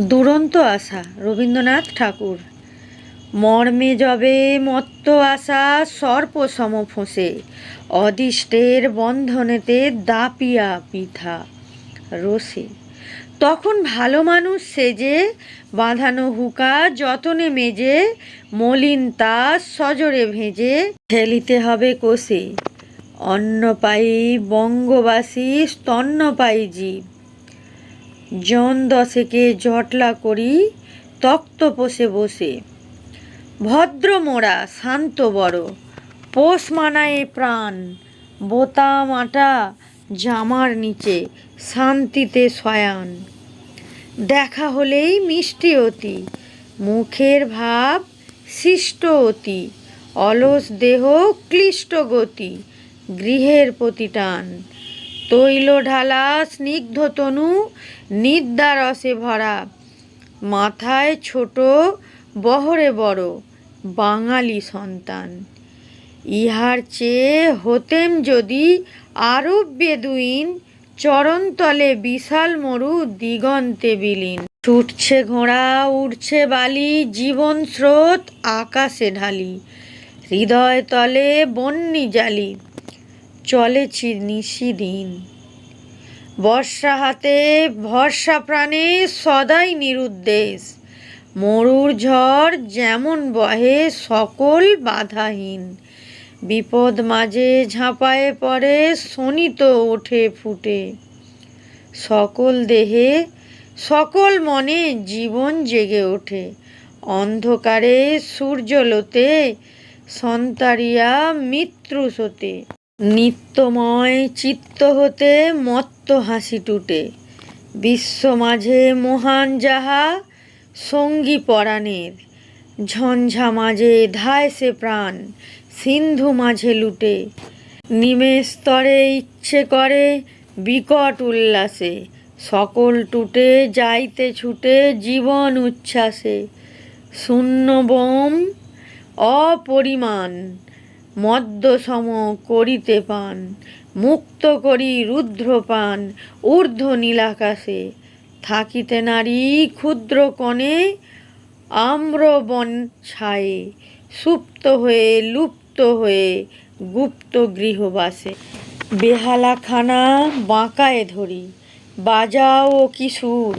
দুরন্ত আশা, রবীন্দ্রনাথ ঠাকুর। মর্মে যবে মত্ত আশা, সর্প সম ফোঁসে। অদিষ্টের বন্ধনেতে দাপিয়া পিথা রসে। তখন ভালো মানুষ সেজে, বাঁধানো হুকা যতনে মেজে, মলিন তাস সজরে ভেজে ফেলিতে হবে কোষে। অন্নপায়ী বঙ্গবাসী, স্তন্যপায়ী জীব। জন দশেকে জটলা করি, তক্ত পোষে বসে। ভদ্র মোড়া, শান্ত বড়, পোষ মানায় প্রাণ। বোতাম আটা জামার নিচে, শান্তিতে শয়ান। দেখা হলেই মিষ্টি অতি, মুখের ভাব শিষ্ট অতি, অলস দেহ ক্লিষ্ট গতি, গৃহের প্রতি টান। তৈল ঢালা স্নিগ্ধ তনু, নিদ্রারসে ভরা। মাথায় ছোট, বহরে বড়, বাঙালি সন্তান। ইহার চেয়ে হতেম যদি আরব বেদুইন চরণতলে বিশাল মরু দিগন্তে বিলীন। ছুটছে ঘোড়া, উড়ছে বালি, জীবন স্রোত আকাশে ঢালি। হৃদয় তলে বন্যি জালি। চলেছি নিশিদিন বর্ষা হাতে, ভরসা প্রাণে সদাই নিরুদ্দেশ। মরুর ঝড় যেমন বহে, সকল বাধাহীন। বিপদ মাঝে ঝাঁপায়ে পড়ে শোনিত ওঠে ফুটে। সকল দেহে, সকল মনে জীবন জেগে ওঠে। অন্ধকারে, সূর্যলোতে, সন্তারিয়া মৃত্যুসতে নিত্যময় চিত্ত হতে মত্ত হাসি টুটে। বিশ্ব মাঝে মহান যাহা, সঙ্গী পরাণের। ঝঞ্ঝা মাঝে ধায় সে প্রাণ, সিন্ধু মাঝে লুটে। নিমেষ স্তরে ইচ্ছে করে বিকট উল্লাসে। সকল টুটে, যাইতে ছুটে, জীবন উচ্ছ্বাসে। শূন্য বোম, অপরিমাণ। মদ্য সম করিতে পান, মুক্ত করি রুদ্রপান, ঊর্ধ্ব নীলাকাশে। থাকিতে নারী ক্ষুদ্র কণে আম্রবন ছায়ে সুপ্ত হয়ে লুপ্ত হয়ে গুপ্ত গৃহবাসে। বেহালাখানা বাঁকায় ধরি, বাজাও কিশোর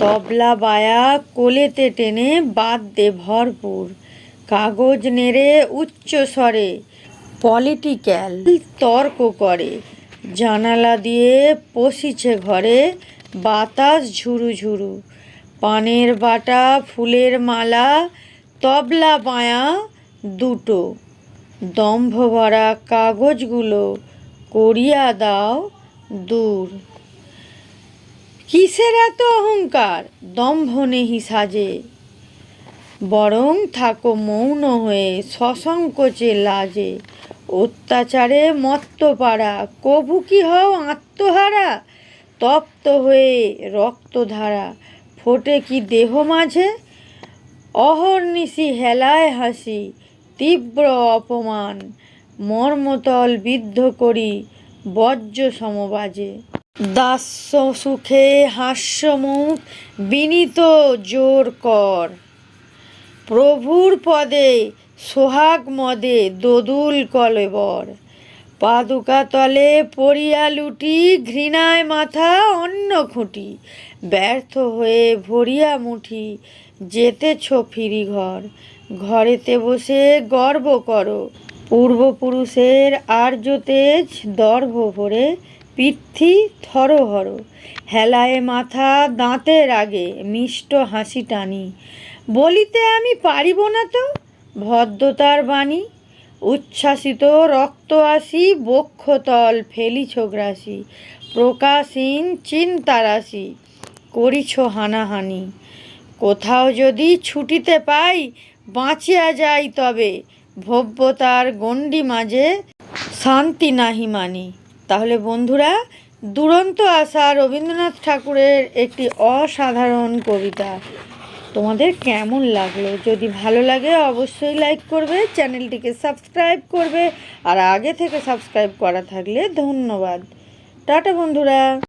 তবলা বায়া কোলেতে টেনে বাদ দে ভরপুর। কাগজ নেড়ে উচ্চ স্বরে পলিটিক্যাল তর্ক করে। জানালা দিয়ে পশিছে ঘরে, বাতাস ঝুরু ঝুরু। পানের বাটা, ফুলের মালা, তবলা বায়া দুটো। দম্ভ ভরা কাগজগুলো করিয়া দাও দূর। কিসের এত অহংকার? দম্ভ নেহি সাজে। বরং থাকো মৌন হয়ে, সসংকোচে লাজে। অত্যাচারে মত্ত পাড়া কভু কি হও আত্মহারা? তপ্ত হয়ে রক্তধারা, ফোটে কি দেহ মাঝে? অহর্নিশি হেলায় হাসি, তীব্র অপমান, মর্মতল বিদ্ধ করি, বজ্র সমবাজে। দাস্য সুখে হাস্যমুখ, বিনীত জোর কর। প্রভুর পদে, সোহাগ মদে দোদুল কলেবর। পাদুকা তলে পড়িয়া লুটি, ঘৃণায় মাথা অন্য খুঁটি। ব্যর্থ হয়ে ভরিয়া মুঠি, যেতেছ ফিরি ঘর ঘরেতে বসে গর্ব করো। পূর্বপুরুষের আর্য তেজ দর্ভ ভরে পৃথ্বী থরহর। হেলায় মাথা দাঁতের আগে মিষ্ট হাসি টানি। বলিতে আমি পারিব না তো? ভদ্রতার বাণী, উচ্ছ্বাসিত রক্ত আসি, বক্ষতল ফেলিছ গ্রাসি প্রকাশহীন চিন্তারাশি করিছ হানাহানি। কোথাও যদি ছুটিতে পাই, বাঁচিয়া যাই তবে, ভব্যতার গণ্ডি মাঝে শান্তি নাহি মানি। তাহলে বন্ধুরা, দুরন্ত আশা রবীন্দ্রনাথ ঠাকুরের একটি অসাধারণ কবিতা। তোমাদের কেমন লাগল? যদি ভালো লাগে অবশ্যই লাইক করবে, চ্যানেলটিকে সাবস্ক্রাইব করবে, আর আগে থেকে সাবস্ক্রাইব করা থাকলে ধন্যবাদ। টাটা বন্ধুরা।